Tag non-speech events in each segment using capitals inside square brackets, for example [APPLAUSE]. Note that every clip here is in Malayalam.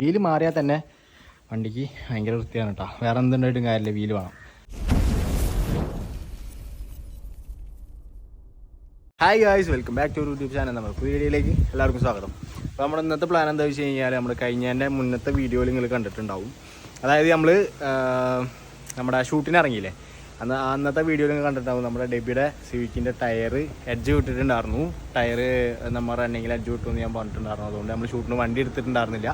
വീൽ മാറിയാൽ തന്നെ വണ്ടിക്ക് ഭയങ്കര വൃത്തിയാണ് കേട്ടോ. വേറെ എന്തുണ്ടായിട്ടും കാര്യമില്ല വീൽ വേണം. Hi guys welcome back to YouTube channel നമ്മൾ പുതിയ വീഡിയോയിലേക്ക് എല്ലാവർക്കും സ്വാഗതം. അപ്പോൾ നമ്മുടെ ഇന്നത്തെ പ്ലാൻ എന്താ വെച്ച് കഴിഞ്ഞാൽ നമ്മൾ കഴിഞ്ഞതിന്റെ മുന്നത്തെ വീഡിയോയിൽ നിങ്ങൾ കണ്ടിട്ടുണ്ടാവും. അതായത് നമ്മൾ നമ്മുടെ ഷൂട്ടിന് ഇറങ്ങിയില്ലേ? അന്ന് അന്നത്തെ വീഡിയോയിൽ കണ്ടിട്ടുണ്ടാവും. നമ്മുടെ ഡെബിയുടെ സിവിക്കിന്റെ ടയർ എഡ്ജ് വിട്ടിട്ടുണ്ടായിരുന്നു. ടയർ നമ്മൾ റണ്ണിങ്ങിൽ എഡ്ജ് വിട്ടുമെന്ന് ഞാൻ പറഞ്ഞിട്ടുണ്ടായിരുന്നു. അതുകൊണ്ട് നമ്മൾ ഷൂട്ടിന് വണ്ടി എടുത്തിട്ടുണ്ടായിരുന്നില്ല.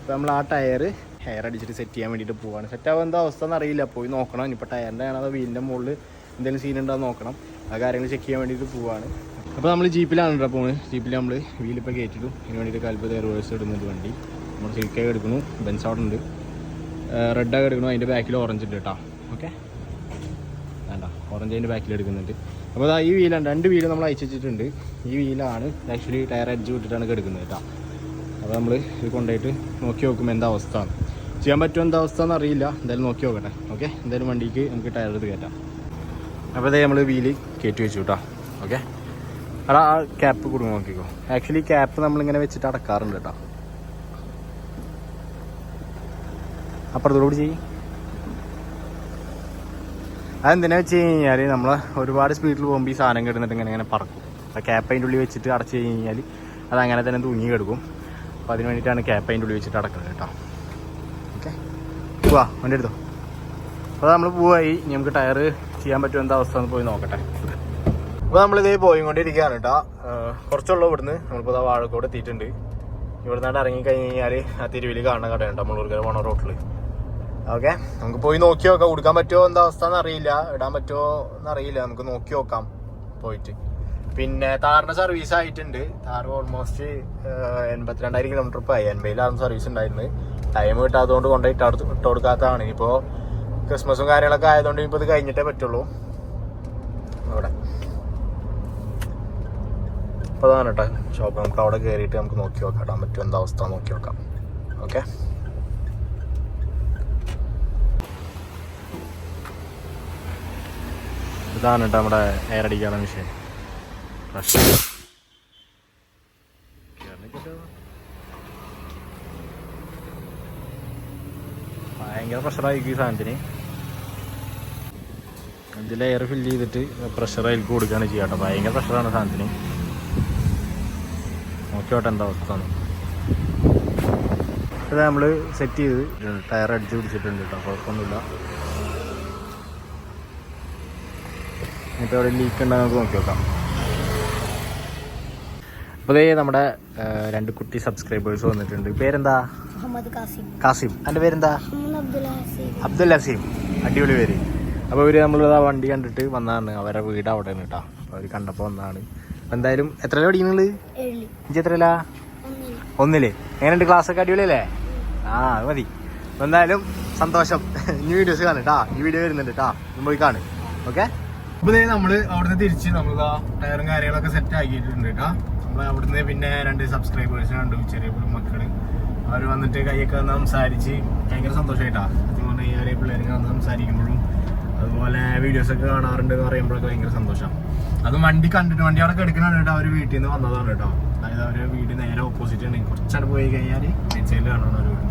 അപ്പോൾ നമ്മൾ ആ ടയർ ഹെയർ അടിച്ചിട്ട് സെറ്റ് ചെയ്യാൻ വേണ്ടിയിട്ട് പോവാണ്. സെറ്റ് ആവുമ്പോൾ എന്താ അവസ്ഥ എന്നറിയില്ല. പോയി നോക്കണം. ഇനിയിപ്പോൾ ടയറിന്റെ ആണോ അതോ വീലിന്റെ മുകളിൽ എന്തെങ്കിലും സീൻ ഉണ്ടോ നോക്കണം. ആ കാര്യങ്ങൾ ചെക്ക് ചെയ്യാൻ വേണ്ടിയിട്ട് പോവാണ്. അപ്പോൾ നമ്മൾ ജീപ്പിലാണ് കേട്ടോ പോകുന്നത് ജീപ്പിൽ നമ്മൾ വീലിപ്പോൾ കയറ്റിയിട്ടു ഇതിന് വേണ്ടിയിട്ട് കൽപ്പത റിവേഴ്സ് ഇടുന്നുണ്ട് വണ്ടി. നമ്മൾ സിൽക്കായി എടുക്കുന്നു ബെൻസ് അവിടെ ഉണ്ട്. റെഡൊക്കെ എടുക്കണം. അതിന്റെ ബാക്കിൽ ഓറഞ്ച് ഉണ്ട് കേട്ടോ ഓക്കെ വേണ്ട ഓറഞ്ച് അതിന്റെ ബാക്കിൽ എടുക്കുന്നുണ്ട്. അപ്പോൾ അതാ ഈ വീലാണ് രണ്ട് വീൽ നമ്മൾ അയച്ചു വെച്ചിട്ടുണ്ട്. ഈ വീലാണ് ആക്ച്വലി ടയർ അടിച്ച് വിട്ടിട്ടാണ് എടുക്കുന്നത് കേട്ടോ. അപ്പോൾ നമ്മൾ ഇത് കൊണ്ടുപോയിട്ട് നോക്കി നോക്കും എന്താ അവസ്ഥ. ചെയ്യാൻ പറ്റുമോ എന്താ അവസ്ഥ എന്ന് അറിയില്ല. എന്തായാലും നോക്കി നോക്കട്ടെ. ഓക്കെ എന്തായാലും വണ്ടിക്ക് നമുക്ക് ടയർ എടുത്ത് കയറ്റാം. അപ്പോൾ അതേ നമ്മൾ വീൽ കയറ്റി വെച്ചു കേട്ടോ. ഓക്കെ അടാ ആ ക്യാപ്പ് കൊടുക്കും നോക്കിക്കോ. ആക്ച്വലി ക്യാപ്പ് നമ്മളിങ്ങനെ വെച്ചിട്ട് അടക്കാറുണ്ട് കേട്ടോ. അപ്പുറത്തോട് ചെയ്യും. അതെന്തിനാ വെച്ച് കഴിഞ്ഞാൽ നമ്മൾ ഒരുപാട് സ്പീഡിൽ പോകുമ്പോൾ ഈ സാധനം കിടന്നിട്ട് ഇങ്ങനെ ഇങ്ങനെ പറക്കും. ആ ക്യാപ്പ് ഉള്ളി ഉള്ളിൽ വെച്ചിട്ട് അടച്ചു കഴിഞ്ഞാൽ അത് അങ്ങനെ തന്നെ തൂങ്ങി കിടക്കും. അപ്പോൾ അതിന് വേണ്ടിയിട്ടാണ് ക്യാപ്പ് ഉള്ളി ഉള്ളിൽ വെച്ചിട്ട് അടക്കുന്നത് കേട്ടോ. ഓക്കെ? പോവാ വണ്ടി എടുത്തോ. അപ്പോൾ നമ്മൾ പോവായി. നമുക്ക് ടയർ ചെയ്യാൻ പറ്റുമോ എന്താ അവസ്ഥ എന്ന് പോയി നോക്കട്ടെ. അപ്പോൾ നമ്മളിതേ പോയിക്കൊണ്ടിരിക്കുകയാണ് കേട്ടോ. കുറച്ചുള്ളൂ ഇവിടുന്ന്. നമ്മളിപ്പോൾ ഇതാ വാഴക്കോട് എത്തിയിട്ടുണ്ട്. ഇവിടുന്നായിട്ട് ഇറങ്ങി കഴിഞ്ഞ് കഴിഞ്ഞാൽ ആ തിരുവിൽ കാണുന്ന കടയുണ്ട്. നമ്മളൂർക്കര പോണ റോട്ടിൽ ഓക്കെ നമുക്ക് പോയി നോക്കി നോക്കാം. കൊടുക്കാൻ പറ്റുമോ എന്താ അവസ്ഥ എന്നറിയില്ല. ഇടാൻ പറ്റുമോ എന്നറിയില്ല. നമുക്ക് നോക്കി നോക്കാം. പോയിട്ട്. പിന്നെ താറിന്റെ സർവീസ് ആയിട്ടുണ്ട്. താറ് ഓൾമോസ്റ്റ് എൺപത്തിരണ്ടായിരം കിലോമീറ്റർ ഇപ്പോൾ ആയി എൺപതിലാണ് സർവീസ് ഉണ്ടായിരുന്നത്. ടൈം കിട്ടാത്തതുകൊണ്ട് കൊണ്ടുപോയി ഇട്ട് ഇട്ട് കൊടുക്കാത്തതാണ്. ഇനിയിപ്പോൾ ക്രിസ്മസും കാര്യങ്ങളൊക്കെ ആയതുകൊണ്ട് ഇനിയിപ്പോൾ ഇത് കഴിഞ്ഞിട്ടേ പറ്റുള്ളൂ. അവിടെ. അപ്പോൾ അതാണ് കേട്ടോ ഷോപ്പ് നമുക്ക് അവിടെ കയറിയിട്ട് നമുക്ക് നോക്കി നോക്കാം. ഇടാൻ പറ്റുമോ എന്താ അവസ്ഥ നോക്കി നോക്കാം. ഓക്കെ ഇതാണ് കേട്ടോ നമ്മുടെ എയർ അടിക്കാനുള്ള മെഷീൻ പ്രഷർ ഭയങ്കര പ്രഷറായിരിക്കും ഈ സാധനത്തിന്. ഇതിൽ എയർ ഫില്ല് ചെയ്തിട്ട് പ്രഷർ അതിൽ കൊടുക്കുകയാണ് ചെയ്യുക കേട്ടോ. ഭയങ്കര പ്രഷറാണ് സാധനത്തിന്. നോക്കിയോട്ടെ എന്താ അവസ്ഥ ഇത് നമ്മൾ സെറ്റ് ചെയ്ത് ടയർ അടിച്ച് പിടിച്ചിട്ടുണ്ട് കേട്ടോ. കുഴപ്പമൊന്നുമില്ല. ഇപ്പോൾ അവിടെ ലീക്ക് ഉണ്ടോ നമുക്ക് നോക്കി നോക്കാം. അപ്പോൾ ഇതേ നമ്മുടെ രണ്ട് കുട്ടി സബ്സ്ക്രൈബേഴ്സ് വന്നിട്ടുണ്ട്. പേരെന്താ? കാസിം. എന്റെ പേരെന്താ? അബ്ദുൽ ഹസീം ഹസീം. അടിപൊളി പേര്. അപ്പോൾ ഇവർ നമ്മൾ ആ വണ്ടി കണ്ടിട്ട് വന്നതാണ് അവരുടെ വീട് അവിടെയാണ് കേട്ടോ അപ്പോൾ അവർ കണ്ടപ്പോൾ വന്നതാണ് അപ്പോൾ എന്തായാലും എത്ര പഠിക്കുന്നത് ഇഞ്ചി എത്ര ഒന്നില്ലേ ഒന്നിൽ. എങ്ങനെയുണ്ട് ക്ലാസ് ഒക്കെ അടിപൊളിയല്ലേ? ആ അത് മതി. എന്തായാലും സന്തോഷം. [LAUGHS] ഇനി വീഡിയോസ് കാണും കേട്ടോ ഈ വീഡിയോ വരുന്നുണ്ട് കേട്ടാ പോയി കാണും. ഓക്കെ? അപ്പൊ നമ്മൾ അവിടുന്ന് തിരിച്ച് നമ്മൾ ടയറും കാര്യങ്ങളൊക്കെ സെറ്റ് ആക്കിയിട്ടുണ്ട് കേട്ടോ നമ്മൾ അവിടുന്ന് പിന്നെ രണ്ട് സബ്സ്ക്രൈബേഴ്സ് കണ്ടു ചെറിയ മക്കൾ. അവർ വന്നിട്ട് കൈയൊക്കെ വന്ന് സംസാരിച്ച് ഭയങ്കര സന്തോഷമായിട്ടാ സത്യം ഈ ചെറിയ പിള്ളേരൊക്കെ വന്ന് സംസാരിക്കുമ്പോഴും അതുപോലെ വീഡിയോസ് ഒക്കെ കാണാറുണ്ട് എന്ന് പറയുമ്പോഴൊക്കെ ഭയങ്കര സന്തോഷം. അത് വണ്ടി കണ്ടിട്ട് വണ്ടി അവിടെ കിടക്കണാണ് കേട്ടോ അവർ വീട്ടിൽ നിന്ന് വന്നതാണ് കേട്ടോ അതായത് അവർ വീട് നേരെ ഓപ്പോസിറ്റ് ആണ്. കുറച്ചാണ് പോയി കഴിഞ്ഞാൽ സൈഡിൽ കാണണം ഒരു വീട്.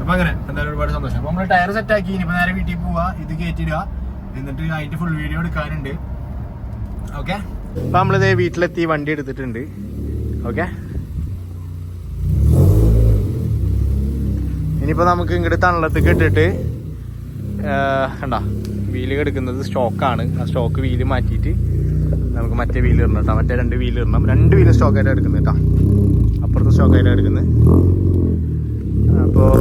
അപ്പൊ അങ്ങനെ എന്തായാലും ഒരുപാട് സന്തോഷം. അപ്പൊ നമ്മൾ ടയർ സെറ്റ് ആക്കി ഇനിയിപ്പോ നേരെ വീട്ടിൽ പോവാ. ഇത് കയറ്റിടുക എന്നിട്ട് അതിന്റെ ഫുൾ വീഡിയോ എടുക്കാനുണ്ട്. ഓക്കെ അപ്പൊ നമ്മളിത് വീട്ടിലെത്തി വണ്ടി എടുത്തിട്ടുണ്ട്. ഓക്കെ ഇനിയിപ്പോ നമുക്ക് ഇങ്ങോട്ട് തണലത്തേക്ക് ഇട്ടിട്ട് കണ്ട വീൽ എടുക്കുന്നത് സ്റ്റോക്കാണ് ആ സ്റ്റോക്ക് വീൽ മാറ്റിയിട്ട് നമുക്ക് മറ്റേ വീൽ ഇടണം കേട്ടോ. മറ്റേ രണ്ട് വീൽ ഇടണം. രണ്ട് വീൽ സ്റ്റോക്കായിട്ട് എടുക്കുന്നു കേട്ടോ. അപ്പുറത്തെ സ്റ്റോക്കായിട്ട് എടുക്കുന്നത്. അപ്പോൾ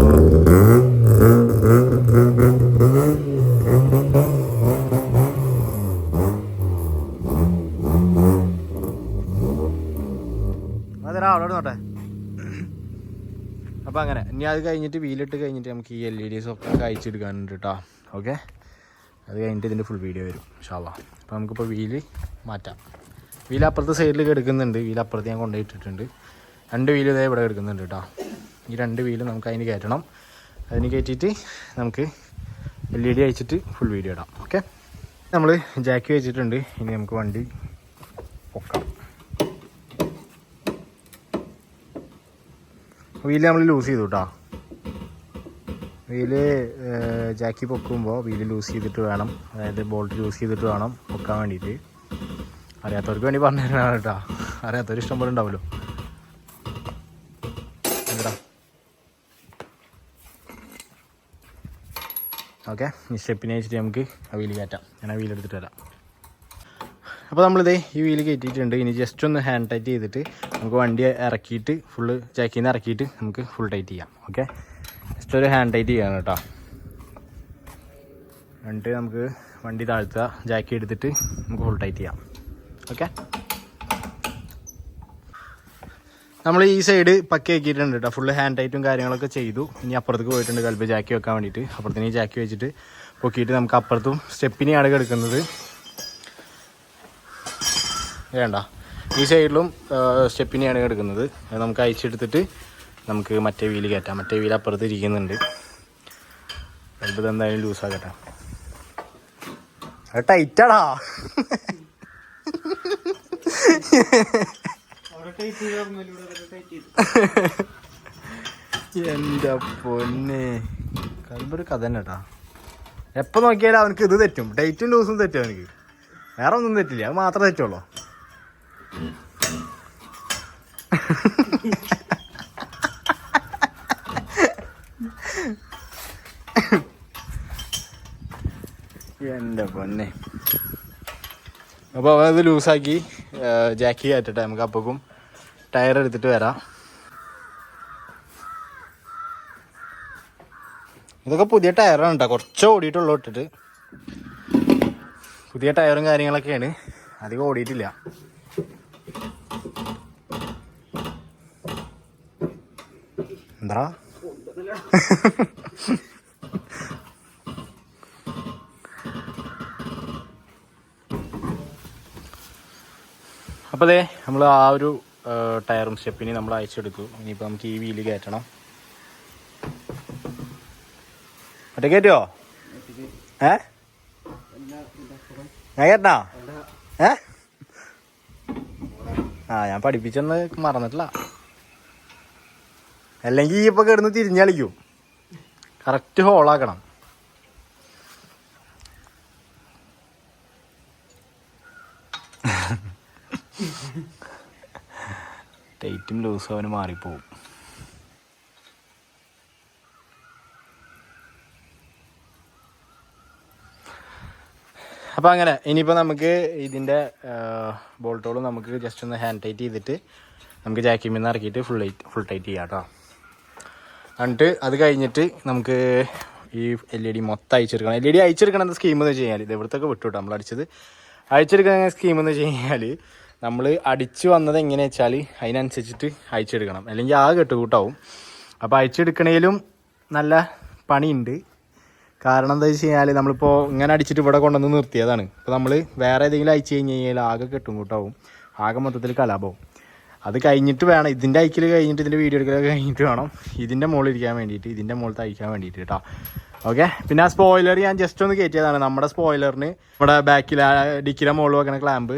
അവിടെ നോട്ടെ അപ്പോൾ അങ്ങനെ ഇനി അത് കഴിഞ്ഞിട്ട് വീലിട്ട് കഴിഞ്ഞിട്ട് നമുക്ക് ഈ എൽ ഇ ഡീസ് ഒക്കെ അയച്ചെടുക്കാനുണ്ട് കേട്ടോ ഓക്കെ അത് കഴിഞ്ഞിട്ട് ഇതിന്റെ ഫുൾ വീഡിയോ വരും ഷാവാ അപ്പോൾ നമുക്കിപ്പോൾ വീൽ മാറ്റാം. വീൽ അപ്പുറത്തെ സൈഡിൽ എടുക്കുന്നുണ്ട്. വീൽ അപ്പുറത്ത് ഞാൻ കൊണ്ടുപോയിട്ടിട്ടുണ്ട് രണ്ട് വീൽ ഇതേ ഇവിടെ എടുക്കുന്നുണ്ട് കേട്ടോ ഈ രണ്ട് വീൽ നമുക്ക് അതിന് കയറ്റണം. അതിന് കയറ്റിയിട്ട് നമുക്ക് എൽ ഇ ഡി അയച്ചിട്ട് ഫുൾ വീഡിയോ ഇടാം. ഓക്കെ നമ്മൾ ജാക്കി വെച്ചിട്ടുണ്ട്. ഇനി നമുക്ക് വണ്ടി പൊക്കാം. വീൽ നമ്മൾ ലൂസ് ചെയ്തു കേട്ടോ വീൽ ജാക്കി പൊക്കുമ്പോൾ വീൽ ലൂസ് ചെയ്തിട്ട് വേണം. അതായത് ബോൾട്ട് ലൂസ് ചെയ്തിട്ട് വേണം പൊക്കാൻ വേണ്ടിയിട്ട് അറിയാത്തവർക്ക് വേണ്ടി പറഞ്ഞു തരാനാണ് കേട്ടോ അറിയാത്തവർ ഇഷ്ടം പോലെ ഉണ്ടാവുമല്ലോ. ഓക്കെ ഈ സ്റ്റെപ്പിനെ വെച്ചിട്ട് നമുക്ക് ആ വീൽ കയറ്റാം. ഞാൻ ആ വീലെടുത്തിട്ട് വരാം. അപ്പോൾ നമ്മളിതേ ഈ വീൽ കയറ്റിയിട്ടുണ്ട്. ഇനി ജസ്റ്റ് ഒന്ന് ഹാൻഡ് ടൈറ്റ് ചെയ്തിട്ട് നമുക്ക് വണ്ടി ഇറക്കിയിട്ട് ഫുള്ള് ചാക്കിൽ നിന്ന് ഇറക്കിയിട്ട് നമുക്ക് ഫുൾ ടൈറ്റ് ചെയ്യാം. ഓക്കെ ജസ്റ്റ് ഒരു ഹാൻഡ് ടൈറ്റ് ചെയ്യണം കേട്ടോ എന്നിട്ട് നമുക്ക് വണ്ടി താഴ്ത്തുക. ജാക്കി എടുത്തിട്ട് നമുക്ക് ഫുൾ ടൈറ്റ് ചെയ്യാം. ഓക്കെ നമ്മൾ ഈ സൈഡ് പക്കി ആക്കിയിട്ടുണ്ട് കേട്ടോ ഫുള്ള് ഹാൻഡ് ടൈറ്റും കാര്യങ്ങളൊക്കെ ചെയ്തു. ഇനി അപ്പുറത്തേക്ക് പോയിട്ടുണ്ട് കൽപ്പ് ജാക്കി വെക്കാൻ വേണ്ടിയിട്ട്. അപ്പുറത്തിന് ജാക്കി വെച്ചിട്ട് പൊക്കിയിട്ട് നമുക്ക് അപ്പുറത്തും സ്റ്റെപ്പിനെയാണ് കിടക്കുന്നത് വേണ്ട. ഈ സൈഡിലും സ്റ്റെപ്പിനെയാണ് കിടക്കുന്നത് അത് നമുക്ക് അയച്ചെടുത്തിട്ട് നമുക്ക് മറ്റേ വീൽ കയറ്റാം. മറ്റേ വീൽ അപ്പുറത്ത് ഇരിക്കുന്നുണ്ട്. കൽപ്പ് എന്തായാലും ലൂസാക്കട്ടെ അത് ടൈറ്റാടാ. എന്റെ പൊന്നെ കൽബൊരു കഥ തന്നെ കേട്ടാ എപ്പോൾ നോക്കിയാലും അവനക്ക് ഇത് തെറ്റും. ഡേറ്റും ലൂസും തെറ്റും അവനക്ക്. വേറെ ഒന്നും തെറ്റില്ല. അത് മാത്രമേ തെറ്റുള്ളൂ എന്റെ പൊന്നെ അപ്പോൾ അവനത് ലൂസാക്കി ജാക്കി കയറ്റട്ടെ. നമുക്ക് അപ്പോക്കും ടയർ എടുത്തിട്ട് വരാം. ഇതൊക്കെ പുതിയ ടയറാണ് കേട്ടോ. കുറച്ച് ഓടിയിട്ടുള്ളൂ ഇട്ടിട്ട്. പുതിയ ടയറും കാര്യങ്ങളൊക്കെയാണ്. അധികം ഓടിയിട്ടില്ല. എന്താ [LAUGHS] അപ്പോൾ അതെ നമ്മൾ ആ ഒരു ടയറും സ്റ്റെപ്പിന് നമ്മൾ അയച്ചെടുത്തു. ഇനിയിപ്പോൾ നമുക്ക് ഈ വീൽ കയറ്റണം. മറ്റേ കയറ്റുമോ ഏ? ഞാൻ കേട്ടാ ഏ? ആ ഞാൻ പഠിപ്പിച്ചെന്ന് മറന്നിട്ടില്ല. അല്ലെങ്കിൽ ഈ ഇപ്പൊ കിടന്ന് തിരിഞ്ഞളിക്കും. കറക്റ്റ് ഹോളാക്കണം ടൈറ്റും ലൂസും അവന് മാറിപ്പോവും. അപ്പോൾ അങ്ങനെ ഇനിയിപ്പോൾ നമുക്ക് ഇതിന്റെ ബോൾട്ടോളും നമുക്ക് ജസ്റ്റ് ഒന്ന് ഹാൻഡ് ടൈറ്റ് ചെയ്തിട്ട് നമുക്ക് ജാക്കിമിൽ നിന്ന് ഇറക്കിയിട്ട് ഫുൾ ടൈറ്റ് ഫുൾ ടൈറ്റ് ചെയ്യാം കേട്ടോ. എന്നിട്ട് അത് കഴിഞ്ഞിട്ട് നമുക്ക് ഈ എൽ ഇ ഡി മൊത്തം അയച്ചെടുക്കണം എൽ ഇ ഡി അയച്ചെടുക്കണം സ്കീം എന്ന് വെച്ച് കഴിഞ്ഞാൽ ഇത് ഇവിടുത്തൊക്കെ വിട്ടു കേട്ടോ നമ്മൾ അടിച്ചത് അയച്ചെടുക്കുന്ന സ്കീം എന്ന് വെച്ച് കഴിഞ്ഞാൽ നമ്മൾ അടിച്ച് വന്നത് എങ്ങനെയാ വെച്ചാൽ അതിനനുസരിച്ചിട്ട് അയച്ചെടുക്കണം. അല്ലെങ്കിൽ ആ കെട്ടുകൂട്ടാവും. അപ്പോൾ അയച്ചെടുക്കണേലും നല്ല പണിയുണ്ട്. കാരണം എന്താ വെച്ച് കഴിഞ്ഞാൽ നമ്മളിപ്പോൾ ഇങ്ങനെ അടിച്ചിട്ട് ഇവിടെ കൊണ്ടുവന്ന് നിർത്തിയതാണ്. ഇപ്പോൾ നമ്മൾ വേറെ ഏതെങ്കിലും അയച്ചു കഴിഞ്ഞ് കഴിഞ്ഞാൽ ആകെ കെട്ടും കൂട്ടാവും ആകെ മൊത്തത്തിൽ കലാപവും. അത് കഴിഞ്ഞിട്ട് വേണം. ഇതിന്റെ അയക്കൽ കഴിഞ്ഞിട്ട് ഇതിന്റെ വീഡിയോ എടുക്കലൊക്കെ കഴിഞ്ഞിട്ട് വേണം. ഇതിന്റെ മുകളിൽ ഇരിക്കാൻ വേണ്ടിയിട്ട് ഇതിന്റെ മുകളിൽ അയക്കാൻ വേണ്ടിയിട്ട് കേട്ടോ. ഓക്കെ പിന്നെ ആ സ്പോയിലർ ഞാൻ ജസ്റ്റ് ഒന്ന് കയറ്റിയതാണ് നമ്മുടെ സ്പോയിലറിന് നമ്മുടെ ബാക്കിൽ ഡിക്കിലെ മുകളിൽ വെക്കണ ക്ലാമ്പ്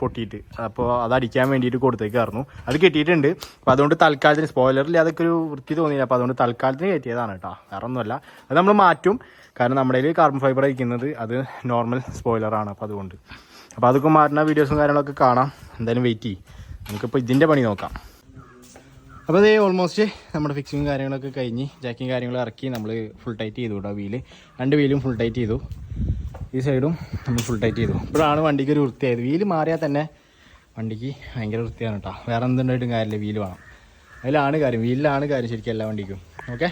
പൊട്ടിയിട്ട്. അപ്പോൾ അത് അടിക്കാൻ വേണ്ടിയിട്ട് കൊടുത്തേക്കായിരുന്നു അത് കിട്ടിയിട്ടുണ്ട്. അപ്പോൾ അതുകൊണ്ട് തൽക്കാലത്തിന് സ്പോയിലറിൽ അതൊക്കെ ഒരു വൃത്തി തോന്നിയില്ല. അപ്പോൾ അതുകൊണ്ട് തൽക്കാലത്തിന് കയറ്റിയതാണ് കേട്ടോ. വേറെ ഒന്നുമല്ല. അത് നമ്മൾ മാറ്റും. കാരണം നമ്മുടെ കയ്യിൽ കാർബൺ ഫൈബർ അയക്കുന്നത് അത് നോർമൽ സ്പോയിലറാണ് അപ്പോൾ അതുകൊണ്ട്. അപ്പോൾ അതൊക്കെ മാറ്റുന്ന വീഡിയോസും കാര്യങ്ങളൊക്കെ കാണാം. എന്തായാലും വെയിറ്റ് ചെയ്യും. നമുക്കിപ്പോൾ ഇതിന്റെ പണി നോക്കാം. അപ്പോൾ അതേ ഓൾമോസ്റ്റ് നമ്മുടെ ഫിക്സിങ്ങും കാര്യങ്ങളൊക്കെ കഴിഞ്ഞ് ജാക്കിങ് കാര്യങ്ങളും ഇറക്കി നമ്മൾ ഫുൾ ടൈറ്റ് ചെയ്തു കേട്ടോ വീൽ രണ്ട് വീലും ഫുൾ ടൈറ്റ് ചെയ്തു. ഈ സൈഡും നമ്മൾ ഫുൾ ടൈറ്റ് ചെയ്തു. ഇപ്പോഴാണ് വണ്ടിക്ക് ഒരു വൃത്തിയായത്. വീൽ മാറിയാൽ തന്നെ വണ്ടിക്ക് ഭയങ്കര വൃത്തിയാണ് കേട്ടോ വേറെ എന്തുണ്ടായിട്ടും കാര്യമില്ല. വീൽ വേണം. അതിലാണ് കാര്യം. വീലിലാണ് കാര്യം ശരിക്കും എല്ലാ വണ്ടിക്കും. ഓക്കെ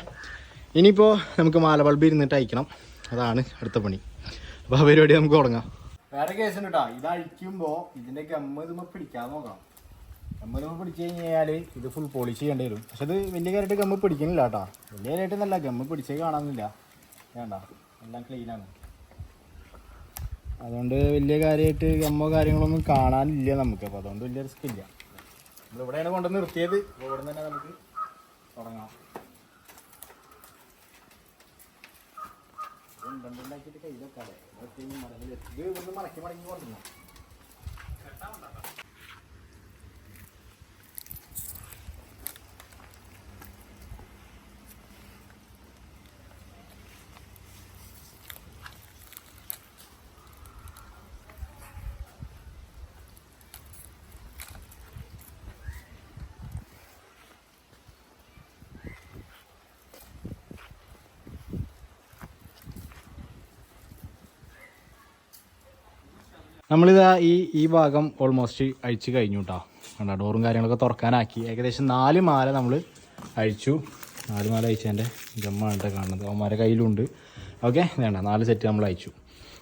ഇനിയിപ്പോൾ നമുക്ക് മാല ബൾബ് ഇരുന്നിട്ട് അയക്കണം. അതാണ് അടുത്ത പണി. അപ്പോൾ ആ പരിപാടി നമുക്ക് തുടങ്ങാം. വേറെ കേസ് ഉണ്ട് കേട്ടോ ഇത് അഴിക്കുമ്പോൾ ഇതിന്റെ ഗമ്മ ഇതുമ്പോൾ പിടിക്കാൻ നോക്കണം. നമ്മൾ പിടിച്ചു കഴിഞ്ഞാൽ ഇത് ഫുൾ പോളിഷ് ചെയ്യേണ്ടി വരും. പക്ഷെ അത് വലിയ കാര്യമായിട്ട് ഗമ്മ പിടിക്കുന്നില്ല കേട്ടോ. വലിയ കാര്യമായിട്ട് നല്ല ഗമ്മ പിടിച്ചേ കാണാനില്ല. വേണ്ട എല്ലാം ക്ലീനാണ് അതുകൊണ്ട് വലിയ കാര്യമായിട്ട് ഗമ്മോ കാര്യങ്ങളൊന്നും കാണാനില്ല നമുക്ക്. അപ്പോൾ അതുകൊണ്ട് വലിയ റിസ്ക് ഇല്ല. നമ്മളിവിടെയാണ് കൊണ്ടു നിർത്തിയത്. ഇവിടെ തന്നെ നമുക്ക് തുടങ്ങാം. ഉണ്ടാക്കിയിട്ട് കയ്യിലൊക്കെ ഇത് ഇവിടുന്ന് മടക്കി മടക്കി കൊണ്ടുവരണം. നമ്മളിതാ ഈ ഈ ഭാഗം ഓൾമോസ്റ്റ് അഴിച്ച് കഴിഞ്ഞു കേട്ടോ കണ്ടോ ഡോറും കാര്യങ്ങളൊക്കെ തുറക്കാനാക്കി. ഏകദേശം നാല് മാല നമ്മൾ അഴിച്ചു. നാല് മാല അഴിച്ചതിന്റെ കേട്ടോ കാണുന്നത്. അവന്മാരെ കയ്യിലുണ്ട്. ഓക്കെ വേണ്ട നാല് സെറ്റ് നമ്മൾ അയച്ചു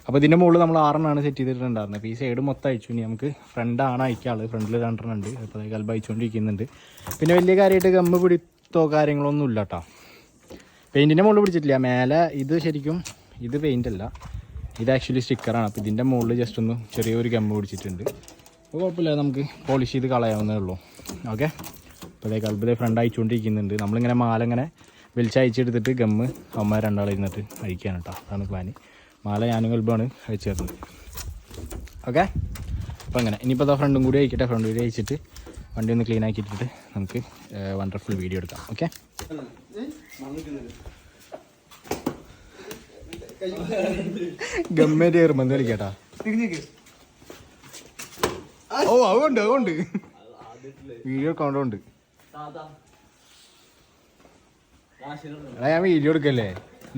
അപ്പോൾ ഇതിന്റെ മുകളിൽ നമ്മൾ ആറെണ്ണമാണ് സെറ്റ് ചെയ്തിട്ടുണ്ടായിരുന്നത്. അപ്പോൾ ഈ സൈഡ് മൊത്തം അയച്ചു ഇനി നമുക്ക് ഫ്രണ്ടാണ് അയക്കാൾ ഫ്രണ്ടിൽ രണ്ടെണ്ണം ഉണ്ട് അപ്പോൾ കൽബ് അയച്ചുകൊണ്ടിരിക്കുന്നുണ്ട് പിന്നെ വലിയ കാര്യമായിട്ട് ഗമ്മ് പിടിത്തോ കാര്യങ്ങളൊന്നും ഇല്ല കേട്ടോ പെയിന്റിന്റെ മുകളിൽ പിടിച്ചിട്ടില്ല. മേലെ ഇത് ശരിക്കും ഇത് പെയിന്റ് അല്ല. ഇത് ആക്ച്വലി സ്റ്റിക്കറാണ് അപ്പോൾ ഇതിന്റെ മുകളിൽ ജസ്റ്റ് ഒന്ന് ചെറിയൊരു ഗമ്മ് പിടിച്ചിട്ടുണ്ട്. അപ്പോൾ കുഴപ്പമില്ല നമുക്ക് പോളിഷ് ചെയ്ത് കളയാവുന്നേ ഉള്ളൂ. ഓക്കെ അപ്പോൾ അതേ കൽബിലെ ഫ്രണ്ട് അയച്ചുകൊണ്ടിരിക്കുന്നുണ്ട്. നമ്മളിങ്ങനെ മാല ഇങ്ങനെ വലിച്ചയച്ചെടുത്തിട്ട് ഗമ്മ് അമ്മ രണ്ടാൾ ഇരുന്നിട്ട് അഴിക്കാണ് കേട്ടോ അതാണ് പ്ലാന് മാല ഞാനും കൽബാണ് അയച്ചു തരുന്നത് ഓക്കെ അപ്പോൾ അങ്ങനെ. ഇനിയിപ്പോൾ അതാ ഫ്രണ്ടും കൂടി അയക്കട്ടെ. ഫ്രണ്ട് കൂടി അയച്ചിട്ട് വണ്ടി ഒന്ന് ക്ലീൻ ആക്കിയിട്ടിട്ട് നമുക്ക് വണ്ടർഫുൾ വീഡിയോ എടുക്കാം. ഓക്കെ ഗമ്മേന്റെ കയറുമ്പോൾ കളിക്കാട്ടാ. ഓ അതുകൊണ്ട് അതുകൊണ്ട് വീഡിയോ അക്കൗണ്ടുണ്ട് എടാ ഞാൻ വീഡിയോ എടുക്കല്ലേ?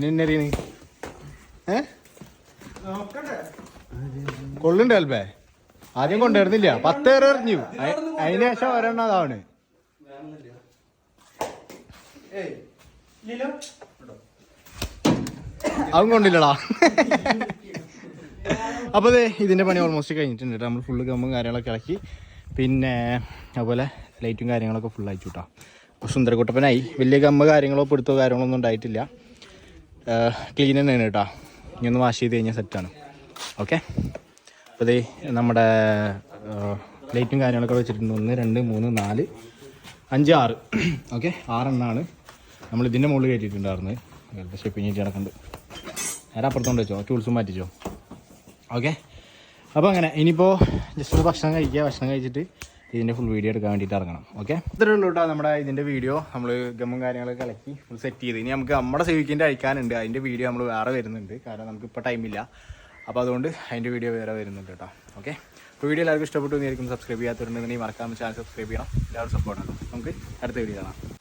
എന്നെ അറിയണ്? ഏ? കൊള്ളുണ്ട് അല്പേ ആദ്യം കൊണ്ടുവരുന്നില്ല. പത്ത് പേര് എറിഞ്ഞു അതിന് ശേഷം ഒരെണ്ണം അതാണ്. അതും കൊണ്ടില്ലടാ. അപ്പോൾ അതെ ഇതിന്റെ പണി ഓൾമോസ്റ്റ് കഴിഞ്ഞിട്ടുണ്ട് നമ്മൾ ഫുള്ള് ഗമ്മും കാര്യങ്ങളൊക്കെ ഇളക്കി. പിന്നെ അതുപോലെ ലൈറ്റും കാര്യങ്ങളൊക്കെ ഫുൾ അയച്ചു കേട്ടോ. അപ്പോൾ സുന്ദരക്കുട്ടപ്പനായി വലിയ ഗമ്മ കാര്യങ്ങളോ പിടുത്തോ കാര്യങ്ങളോ ഒന്നും ഉണ്ടായിട്ടില്ല. ക്ലീൻ തന്നെയാണ് കേട്ടോ. ഇനി ഒന്ന് വാഷ് ചെയ്ത് കഴിഞ്ഞാൽ സെറ്റാണ് ഓക്കെ അപ്പോൾ ഇതേ നമ്മുടെ ലൈറ്റും കാര്യങ്ങളൊക്കെ വെച്ചിട്ടുണ്ട്. ഒന്ന് രണ്ട് മൂന്ന് നാല് അഞ്ച് ആറ്. ഓക്കെ ആറെണ്ണമാണ് നമ്മൾ ഇതിന്റെ മുകളിൽ കയറ്റിയിട്ടുണ്ടായിരുന്നത്. ചിലപ്പോൾ ഷെപ്പിങ് ചെയ്ത് കിടക്കുന്നുണ്ട് നേരെ അപ്പുറത്തോണ്ട് വെച്ചോ. ടൂൾസും മാറ്റിച്ചോ ഓക്കെ അപ്പോൾ അങ്ങനെ ഇനിയിപ്പോൾ ജസ്റ്റ് ഒരു ഭക്ഷണം കഴിക്കുക. ഭക്ഷണം കഴിച്ചിട്ട് ഇതിന്റെ ഫുൾ വീഡിയോ എടുക്കാൻ വേണ്ടിയിട്ട് ഇറങ്ങണം. ഓക്കെ ഇത്രയേ ഉള്ളൂ കേട്ടോ നമ്മുടെ ഇതിന്റെ വീഡിയോ നമ്മൾ ഗമ്മും കാര്യങ്ങളൊക്കെ കളക്കി ഫുൾ സെറ്റ് ചെയ്ത്. ഇനി നമുക്ക് നമ്മുടെ സേവിക്കിന്റെ അയക്കാനുണ്ട്. അതിന്റെ വീഡിയോ നമ്മൾ വേറെ വരുന്നുണ്ട്. കാരണം നമുക്ക് ഇപ്പോൾ ടൈമില്ല അപ്പോൾ അതുകൊണ്ട് അതിന്റെ വീഡിയോ വേറെ വരുന്നുണ്ട് കേട്ടോ. ഓക്കെ അപ്പോൾ വീഡിയോ എല്ലാവർക്കും ഇഷ്ടപ്പെട്ടു എന്നായിരിക്കും സബ്സ്ക്രൈബ് ചെയ്യാത്തവരുണ്ടെങ്കിൽ മറക്കാമെന്ന് ചാനൽ സബ്സ്ക്രൈബ് ചെയ്യണം. എല്ലാവരും സപ്പോർട്ട് നമുക്ക് അടുത്ത വീഡിയോ കാണാം.